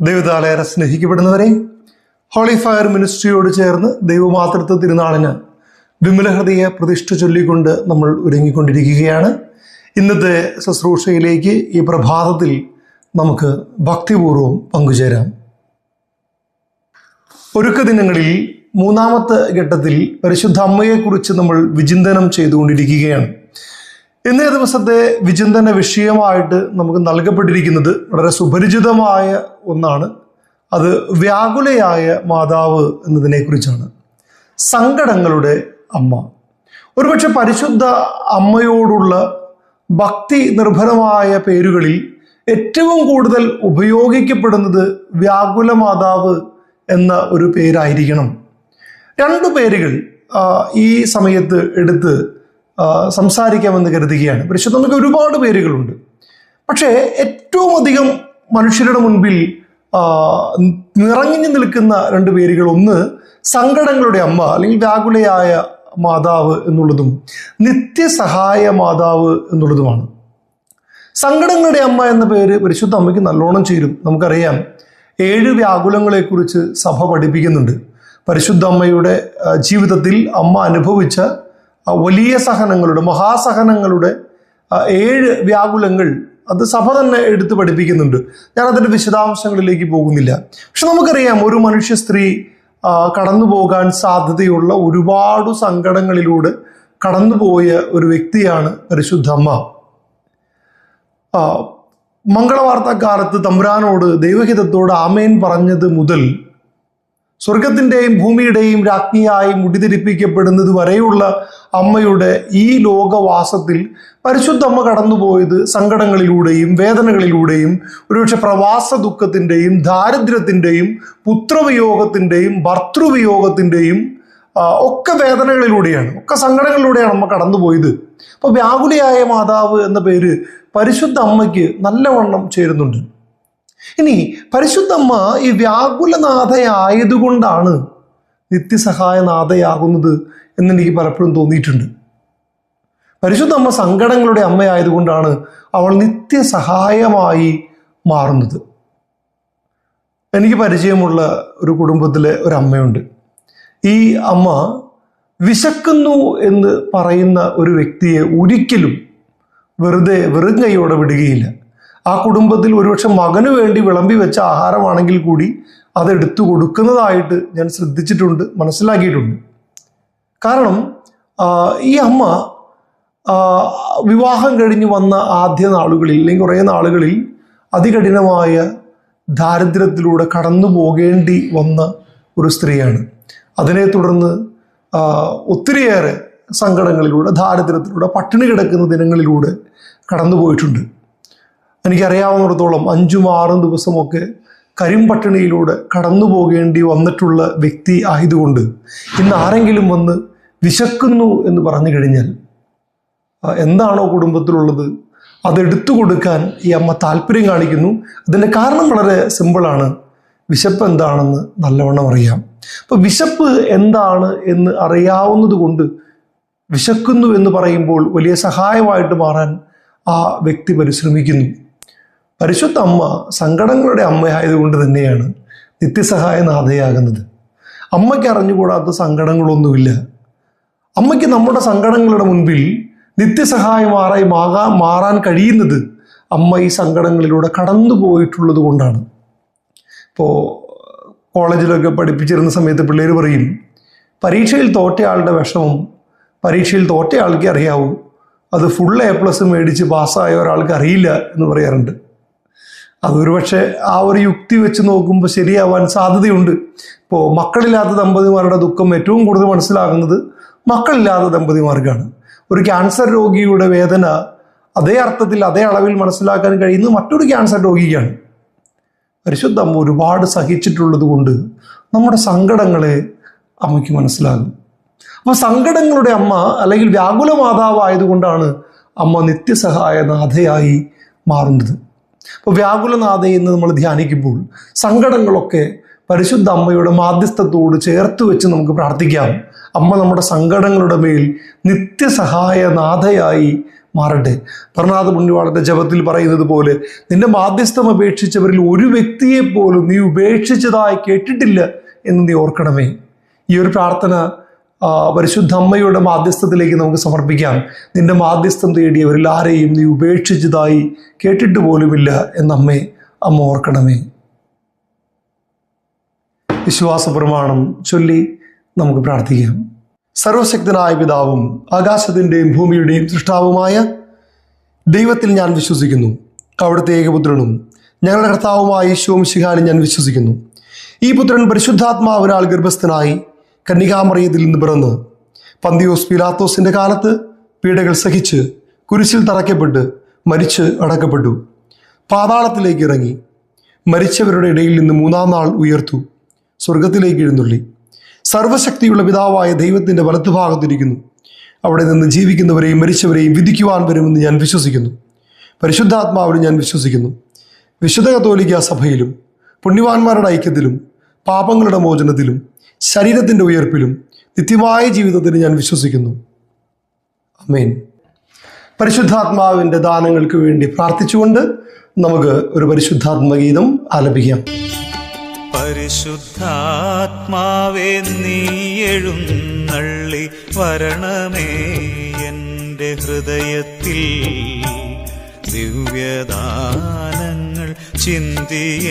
ദൈവത്താലേറെ സ്നേഹിക്കപ്പെടുന്നവരെ holy fire മിനിസ്ട്രിയോട് ചേർന്ന് ദൈവമാതൃത്വ തിരുനാളിന് വിമലഹൃദയ പ്രതിഷ്ഠ ചൊല്ലിക്കൊണ്ട് നമ്മൾ ഒരുങ്ങിക്കൊണ്ടിരിക്കുകയാണ്. ഇന്നത്തെ ശുശ്രൂഷയിലേക്ക് ഈ പ്രഭാതത്തിൽ നമുക്ക് ഭക്തിപൂർവം പങ്കുചേരാം. ഒരുക്ക ദിനങ്ങളിൽ മൂന്നാമത്തെ ഘട്ടത്തിൽ പരിശുദ്ധ അമ്മയെക്കുറിച്ച് നമ്മൾ വിചിന്തനം ചെയ്തുകൊണ്ടിരിക്കുകയാണ്. ഇന്നേ ദിവസത്തെ വിചിന്തന വിഷയമായിട്ട് നമുക്ക് നൽകപ്പെട്ടിരിക്കുന്നത് വളരെ സുപരിചിതമായ ഒന്നാണ്. അത് വ്യാകുലയായ മാതാവ് എന്നതിനെക്കുറിച്ചാണ്. സങ്കടങ്ങളുടെ അമ്മ. ഒരുപക്ഷെ പരിശുദ്ധ അമ്മയോടുള്ള ഭക്തി നിർഭരമായ പേരുകളിൽ ഏറ്റവും കൂടുതൽ ഉപയോഗിക്കപ്പെടുന്നത് വ്യാകുല മാതാവ് എന്ന ഒരു പേരായിരിക്കണം. രണ്ടു പേരുകൾ ഈ സമയത്ത് എടുത്ത് സംസാരിക്കാമെന്ന് കരുതുകയാണ്. പരിശുദ്ധമ്മയ്ക്ക് ഒരുപാട് പേരുകളുണ്ട്. പക്ഷേ ഏറ്റവും അധികം മനുഷ്യരുടെ മുൻപിൽ നിറഞ്ഞു നിൽക്കുന്ന രണ്ട് പേരുകൾ ഒന്ന് സങ്കടങ്ങളുടെ അമ്മ അല്ലെങ്കിൽ വ്യാകുലയായ മാതാവ് എന്നുള്ളതും നിത്യസഹായ മാതാവ് എന്നുള്ളതുമാണ്. സങ്കടങ്ങളുടെ അമ്മ എന്ന പേര് പരിശുദ്ധ അമ്മയ്ക്ക് നല്ലോണം ചേരും. നമുക്കറിയാം ഏഴ് വ്യാകുലങ്ങളെക്കുറിച്ച് സഭ പഠിപ്പിക്കുന്നുണ്ട്. പരിശുദ്ധ അമ്മയുടെ ജീവിതത്തിൽ അമ്മ അനുഭവിച്ച വലിയ സഹനങ്ങളുടെ മഹാസഹനങ്ങളുടെ ഏഴ് വ്യാകുലങ്ങൾ അത് സഭ തന്നെ എടുത്ത് പഠിപ്പിക്കുന്നുണ്ട്. ഞാൻ അതിന്റെ വിശദാംശങ്ങളിലേക്ക് പോകുന്നില്ല. പക്ഷെ നമുക്കറിയാം ഒരു മനുഷ്യ സ്ത്രീ കടന്നു പോകാൻ സാധ്യതയുള്ള ഒരുപാട് സങ്കടങ്ങളിലൂടെ കടന്നുപോയ ഒരു വ്യക്തിയാണ് പരിശുദ്ധമ്മ ആ, മംഗളവാർത്ത കാലത്ത് തമ്പുരാനോട് ദൈവഹിതത്തോട് ആമേൻ പറഞ്ഞത് മുതൽ സ്വർഗത്തിന്റെയും ഭൂമിയുടെയും രാജ്ഞിയായി മുടിതിരിപ്പിക്കപ്പെടുന്നത് വരെയുള്ള അമ്മയുടെ ഈ ലോകവാസത്തിൽ പരിശുദ്ധ അമ്മ കടന്നുപോയത് സങ്കടങ്ങളിലൂടെയും വേദനകളിലൂടെയും ഒരുപക്ഷെ പ്രവാസ ദുഃഖത്തിന്റെയും ദാരിദ്ര്യത്തിന്റെയും പുത്രവിയോഗത്തിന്റെയും ഭർത്തൃവിയോഗത്തിന്റെയും ഒക്കെ വേദനകളിലൂടെയാണ് ഒക്കെ സങ്കടങ്ങളിലൂടെയാണ് അമ്മ കടന്നുപോയത്. അപ്പോൾ വ്യാകുലയായ മാതാവ് എന്ന പേര് പരിശുദ്ധ അമ്മയ്ക്ക് നല്ലവണ്ണം ചേരുന്നുണ്ട്. ഇനി പരിശുദ്ധമ്മ ഈ വ്യാകുലനാഥയായതുകൊണ്ടാണ് നിത്യസഹായനാഥയാകുന്നത് എന്നെനിക്ക് പലപ്പോഴും തോന്നിയിട്ടുണ്ട്. പരിശുദ്ധമ്മ സങ്കടങ്ങളുടെ അമ്മയായതുകൊണ്ടാണ് അവൾ നിത്യസഹായമായി മാറുന്നത്. എനിക്ക് പരിചയമുള്ള ഒരു കുടുംബത്തിലെ ഒരു അമ്മയുണ്ട്. ഈ അമ്മ വിശക്കുന്നു എന്ന് പറയുന്ന ഒരു വ്യക്തിയെ ഒരിക്കലും വെറുതെ വെറും കൈയോടെ വിടുകയില്ല. ആ കുടുംബത്തിൽ ഒരുപക്ഷെ മകന് വേണ്ടി വിളമ്പി വെച്ച ആഹാരമാണെങ്കിൽ കൂടി അതെടുത്തു കൊടുക്കുന്നതായിട്ട് ഞാൻ ശ്രദ്ധിച്ചിട്ടുണ്ട് മനസ്സിലാക്കിയിട്ടുണ്ട്. കാരണം ഈ അമ്മ വിവാഹം കഴിഞ്ഞ് വന്ന ആദ്യ നാളുകളിൽ അല്ലെങ്കിൽ കുറേ നാളുകളിൽ അതികഠിനമായ ദാരിദ്ര്യത്തിലൂടെ കടന്നു പോകേണ്ടി വന്ന ഒരു സ്ത്രീയാണ്. അതിനെ തുടർന്ന് ഒത്തിരിയേറെ സങ്കടങ്ങളിലൂടെ ദാരിദ്ര്യത്തിലൂടെ പട്ടിണി കിടക്കുന്ന ദിനങ്ങളിലൂടെ കടന്നു പോയിട്ടുണ്ട്. എനിക്കറിയാവുന്നിടത്തോളം അഞ്ചും ആറും ദിവസമൊക്കെ കരിമ്പട്ടിണിയിലൂടെ കടന്നു പോകേണ്ടി വന്നിട്ടുള്ള വ്യക്തി ആയതുകൊണ്ട് ഇന്ന് ആരെങ്കിലും വന്ന് വിശക്കുന്നു എന്ന് പറഞ്ഞു കഴിഞ്ഞാൽ എന്താണോ കുടുംബത്തിലുള്ളത് അതെടുത്തു കൊടുക്കാൻ ഈ അമ്മ താല്പര്യം കാണിക്കുന്നു. അതിന്റെ കാരണം വളരെ സിമ്പിളാണ് വിശപ്പ് എന്താണെന്ന് നല്ലവണ്ണം അറിയാം. അപ്പോൾ വിശപ്പ് എന്താണ് എന്ന് അറിയാവുന്നത് കൊണ്ട് വിശക്കുന്നു എന്ന് പറയുമ്പോൾ വലിയ സഹായമായിട്ട് മാറാൻ ആ വ്യക്തി പരിശ്രമിക്കുന്നു. പരിശുദ്ധ അമ്മ സങ്കടങ്ങളുടെ അമ്മയായതുകൊണ്ട് തന്നെയാണ് നിത്യസഹായ നാഥയാകുന്നത് അമ്മയ്ക്ക് അറിഞ്ഞുകൂടാത്ത സങ്കടങ്ങളൊന്നുമില്ല. അമ്മയ്ക്ക് നമ്മുടെ സങ്കടങ്ങളുടെ മുൻപിൽ നിത്യസഹായമാറായി മാകാൻ മാറാൻ കഴിയുന്നത് അമ്മ ഈ സങ്കടങ്ങളിലൂടെ കടന്നു പോയിട്ടുള്ളത് കൊണ്ടാണ്. ഇപ്പോൾ കോളേജിലൊക്കെ പഠിപ്പിച്ചിരുന്ന സമയത്ത് പിള്ളേർ പറയും പരീക്ഷയിൽ തോറ്റയാളുടെ വിഷമം പരീക്ഷയിൽ തോറ്റയാൾക്ക് അറിയാവൂ. അത് ഫുൾ എ പ്ലസ് മേടിച്ച് പാസ്സായ ഒരാൾക്ക് അറിയില്ല എന്ന് പറയാറുണ്ട്. അതൊരു പക്ഷേ ആ ഒരു യുക്തി വെച്ച് നോക്കുമ്പോൾ ശരിയാവാൻ സാധ്യതയുണ്ട്. ഇപ്പോൾ മക്കളില്ലാത്ത ദമ്പതിമാരുടെ ദുഃഖം ഏറ്റവും കൂടുതൽ മനസ്സിലാകുന്നത് മക്കളില്ലാത്ത ദമ്പതിമാർക്കാണ്. ഒരു ക്യാൻസർ രോഗിയുടെ വേദന അതേ അർത്ഥത്തിൽ അതേ അളവിൽ മനസ്സിലാക്കാൻ കഴിയുന്നത് മറ്റൊരു ക്യാൻസർ രോഗിക്കാണ്. പരിശുദ്ധ അമ്മ ഒരുപാട് സഹിച്ചിട്ടുള്ളത് കൊണ്ട് നമ്മുടെ സങ്കടങ്ങളെ അമ്മയ്ക്ക് മനസ്സിലാകും. അപ്പോൾ സങ്കടങ്ങളുടെ അമ്മ അല്ലെങ്കിൽ വ്യാകുല മാതാവ് ആയതുകൊണ്ടാണ് അമ്മ നിത്യസഹായ നാഥയായി മാറുന്നത്. അപ്പോൾ വ്യാകുലനാഥയെ എന്ന് നമ്മൾ ധ്യാനിക്കുമ്പോൾ സങ്കടങ്ങളൊക്കെ പരിശുദ്ധ അമ്മയുടെ മാധ്യസ്ഥത്തോട് ചേർത്ത് വെച്ച് നമുക്ക് പ്രാർത്ഥിക്കാം. അമ്മ നമ്മുടെ സങ്കടങ്ങളുടെ മേൽ നിത്യസഹായ നാഥയായി മാറട്ടെ. പർണാഥ പുണ്യവാളന്റെ ജപത്തിൽ പറയുന്നത് പോലെ നിന്റെ മാധ്യസ്ഥം അപേക്ഷിച്ചവരിൽ ഒരു വ്യക്തിയെ പോലും നീ ഉപേക്ഷിച്ചതായി കേട്ടിട്ടില്ല എന്ന് നീ ഓർക്കണമേ. ഈ ഒരു പ്രാർത്ഥന പരിശുദ്ധ അമ്മയുടെ മാധ്യസ്ഥത്തിലേക്ക് നമുക്ക് സമർപ്പിക്കാം. നിന്റെ മാധ്യസ്ഥം തേടിയവരിൽ ആരെയും നീ ഉപേക്ഷിച്ചതായി കേട്ടിട്ട് പോലുമില്ല എന്നമ്മേ അമ്മ ഓർക്കണമേ. വിശ്വാസ പ്രമാണം ചൊല്ലി നമുക്ക് പ്രാർത്ഥിക്കാം. സർവശക്തനായ പിതാവും ആകാശത്തിന്റെയും ഭൂമിയുടെയും സൃഷ്ടാവുമായ ദൈവത്തിൽ ഞാൻ വിശ്വസിക്കുന്നു. അവിടുത്തെ ഏകപുത്രനും ഞങ്ങളുടെ കർത്താവുമായ ഈശോം ശിഖാനും ഞാൻ വിശ്വസിക്കുന്നു. ഈ പുത്രൻ പരിശുദ്ധാത്മാവിനാൽ ഗർഭസ്ഥനായി കന്യകാമറിയത്തിൽ നിന്ന് പിറന്നു പന്തിയോസ് പിലാത്തോസിന്റെ കാലത്ത് പീഡകൾ സഹിച്ച് കുരിശിൽ തറയ്ക്കപ്പെട്ട് മരിച്ച് അടക്കപ്പെട്ടു. പാതാളത്തിലേക്ക് ഇറങ്ങി. മരിച്ചവരുടെ ഇടയിൽ നിന്ന് മൂന്നാം നാൾ ഉയർത്തു. സ്വർഗത്തിലേക്ക് എഴുന്നള്ളി. സർവശക്തിയുള്ള പിതാവായ ദൈവത്തിന്റെ വലത്തുഭാഗത്തിരിക്കുന്നു. അവിടെ നിന്ന് ജീവിക്കുന്നവരെയും മരിച്ചവരെയും വിധിക്കുവാൻ വരുമെന്ന് ഞാൻ വിശ്വസിക്കുന്നു. പരിശുദ്ധാത്മാവിലും ഞാൻ വിശ്വസിക്കുന്നു. വിശുദ്ധ കത്തോലിക്ക സഭയിലും പുണ്യവാന്മാരുടെ ഐക്യത്തിലും പാപങ്ങളുടെ മോചനത്തിലും ശരീരത്തിന്റെ ഉയർപ്പിലും നിത്യമായ ജീവിതത്തിന് ഞാൻ വിശ്വസിക്കുന്നു. അമേൻ പരിശുദ്ധാത്മാവിന്റെ ദാനങ്ങൾക്ക് വേണ്ടി പ്രാർത്ഥിച്ചുകൊണ്ട് നമുക്ക് ഒരു പരിശുദ്ധാത്മഗീതം ആലപിക്കാം. പരിശുദ്ധാത്മാവേ നീ എഴുന്നള്ളി വരണമേ എന്റെ ഹൃദയത്തിൽ. ദിവ്യദാനങ്ങൾ ചിന്തി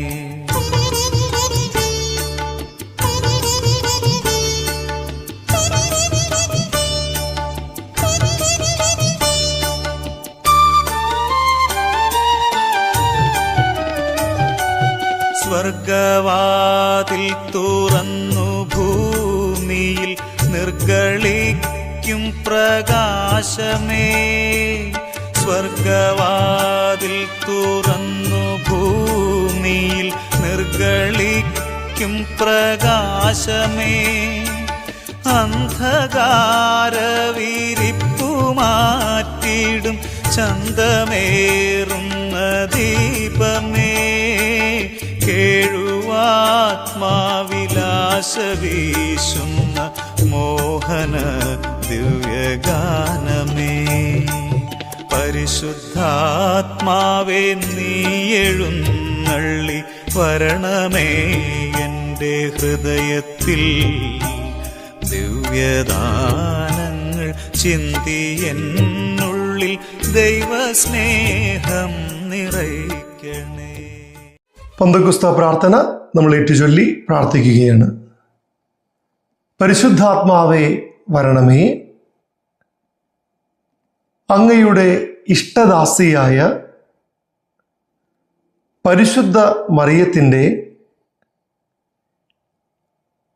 സ്വർഗവാതിൽ തുറന്നു ഭൂമിയിൽ നിർഗളിക്കും പ്രകാശമേ. സ്വർഗവാതിൽ തുറന്നു ഭൂമിയിൽ നിർഗളിക്കും പ്രകാശമേ. അന്ധകാരവിരിപ്പുമാറ്റിടും ചന്തമേറുന്ന കേഴുവാത്മാവിലാശ വീശുന്ന മോഹന ദിവ്യഗാനമേ. പരിശുദ്ധാത്മാവേ നീ എഴുന്നള്ളി വരണമേ എന്റെ ഹൃദയത്തിൽ. ദിവ്യദാനങ്ങൾ ചിന്തി എന്നുള്ളിൽ ദൈവസ്നേഹം നിറയ്ക്കണേ പന്തകുസ്ത പ്രാർത്ഥന നമ്മൾ ഏറ്റുചൊല്ലി പ്രാർത്ഥിക്കുകയാണ്. പരിശുദ്ധാത്മാവേ വരണമേ. അങ്ങയുടെ ഇഷ്ടദാസിയായ പരിശുദ്ധ മറിയത്തിന്റെ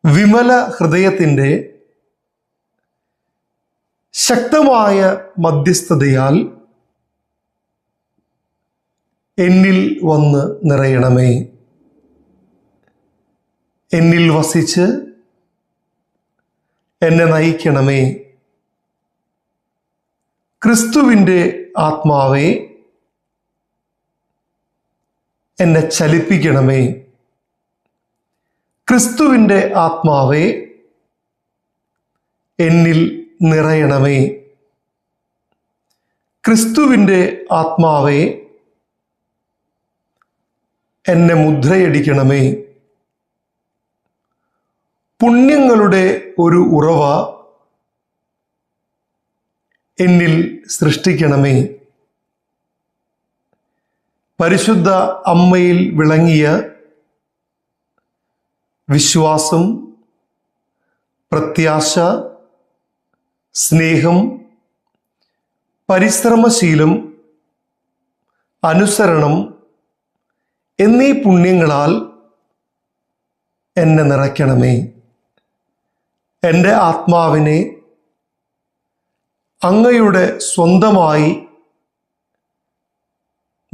വിമല ഹൃദയത്തിന്റെ ശക്തമായ മധ്യസ്ഥതയാൽ എന്നിൽ വന്ന് നിറയണമേ. എന്നിൽ വസിച്ച് എന്നെ നയിക്കണമേ. ക്രിസ്തുവിന്റെ ആത്മാവേ എന്നെ ചലിപ്പിക്കണമേ. ക്രിസ്തുവിന്റെ ആത്മാവേ എന്നിൽ നിറയണമേ. ക്രിസ്തുവിന്റെ ആത്മാവേ എന്നെ മുദ്രയടിക്കണമേ. പുണ്യങ്ങളുടെ ഒരു ഉറവ എന്നിൽ സൃഷ്ടിക്കണമേ. പരിശുദ്ധ അമ്മയിൽ വിളങ്ങിയ വിശ്വാസം പ്രത്യാശ സ്നേഹം പരിശ്രമശീലം അനുസരണം എന്നീ പുണ്യങ്ങളാൽ എന്നെ നിറയ്ക്കണമേ. എന്റെ ആത്മാവിനെ അങ്ങയുടെ സ്വന്തമായി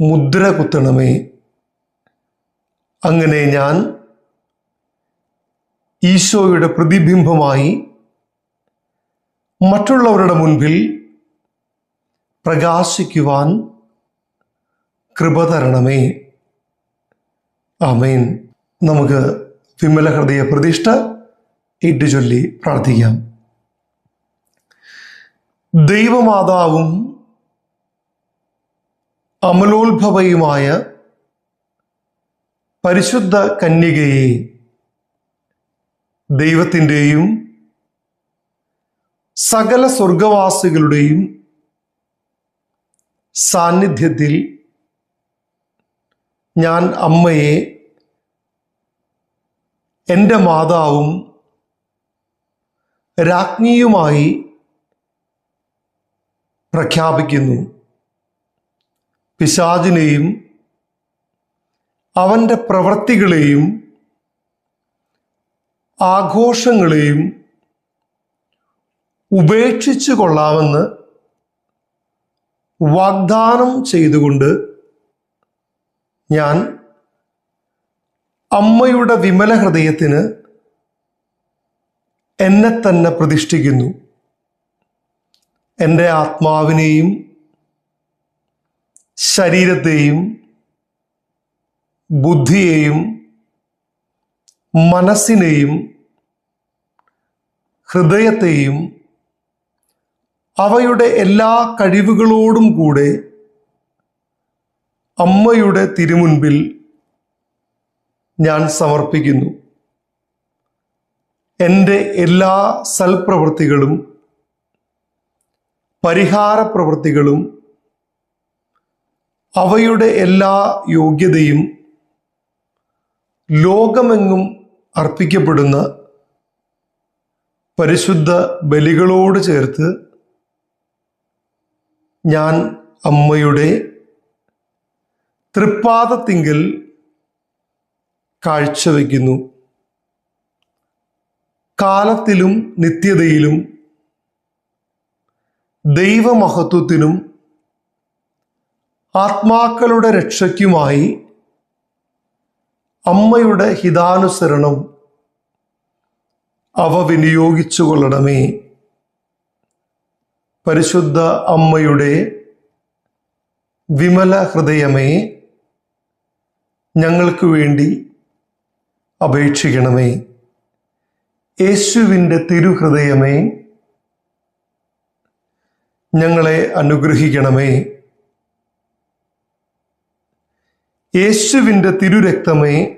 മുദ്ര കുത്തണമേ. അങ്ങനെ ഞാൻ ഈശോയുടെ പ്രതിബിംബമായി മറ്റുള്ളവരുടെ മുൻപിൽ പ്രകാശിക്കുവാൻ കൃപ തരണമേ. ആമേൻ. നമുക്ക് വിമല ഹൃദയ പ്രതിഷ്ഠ ഏറ്റുചൊല്ലി പ്രാർത്ഥിക്കാം. ദൈവമാതാവും അമലോത്ഭവയുമായ പരിശുദ്ധ കന്യകയെ ദൈവത്തിന്റെയും സകല സ്വർഗവാസികളുടെയും സാന്നിധ്യത്തിൽ ഞാൻ അമ്മയെ എന്റെ മാതാവും രാജ്ഞിയുമായി പ്രഖ്യാപിക്കുന്നു. പിശാചിനെയും അവന്റെ പ്രവൃത്തികളെയും ആഘോഷങ്ങളെയും ഉപേക്ഷിച്ചു കൊള്ളാമെന്ന് വാഗ്ദാനം ചെയ്തുകൊണ്ട് ഞാൻ അമ്മയുടെ വിമല ഹൃദയത്തിന് എന്നെ തന്നെ പ്രതിഷ്ഠിക്കുന്നു. എന്റെ ആത്മാവിനെയും ശരീരത്തെയും ബുദ്ധിയെയും മനസ്സിനെയും ഹൃദയത്തെയും അവയുടെ എല്ലാ കഴിവുകളോടും കൂടെ അമ്മയുടെ തിരുമുൻപിൽ ഞാൻ സമർപ്പിക്കുന്നു. എന്റെ എല്ലാ സൽപ്രവൃത്തികളും പരിഹാര പ്രവൃത്തികളും അവയുടെ എല്ലാ യോഗ്യതയും ലോകമെങ്ങും അർപ്പിക്കപ്പെടുന്ന പരിശുദ്ധ ബലികളോട് ചേർത്ത് ഞാൻ അമ്മയുടെ തൃപ്പാദത്തിങ്കിൽ കാഴ്ചവെക്കുന്നു. കാലത്തിലും നിത്യതയിലും ദൈവമഹത്വത്തിനും ആത്മാക്കളുടെ രക്ഷയ്ക്കുമായി അമ്മയുടെ ഹിതാനുസരണം അവ വിനിയോഗിച്ചു കൊള്ളണമേ പരിശുദ്ധ അമ്മയുടെ വിമല ഹൃദയമേ ഞങ്ങൾക്ക് വേണ്ടി അപേക്ഷിക്കണമേ. യേശുവിന്റെ തിരുഹൃദയമേ ഞങ്ങളെ അനുഗ്രഹിക്കണമേ. യേശുവിന്റെ തിരുരക്തമേ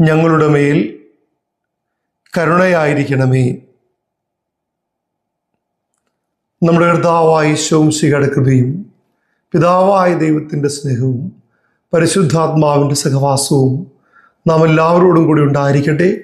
ഞങ്ങളുടെ മേൽ കരുണയായിരിക്കണമേ. നമ്മുടെ കർത്താവായ ശോംശികയുടെ കൃപയും പിതാവായ ദൈവത്തിന്റെ സ്നേഹവും പരിശുദ്ധാത്മാവിന്റെ സഹവാസവും നാം എല്ലാവരോടും കൂടി ഉണ്ടായിരിക്കട്ടെ.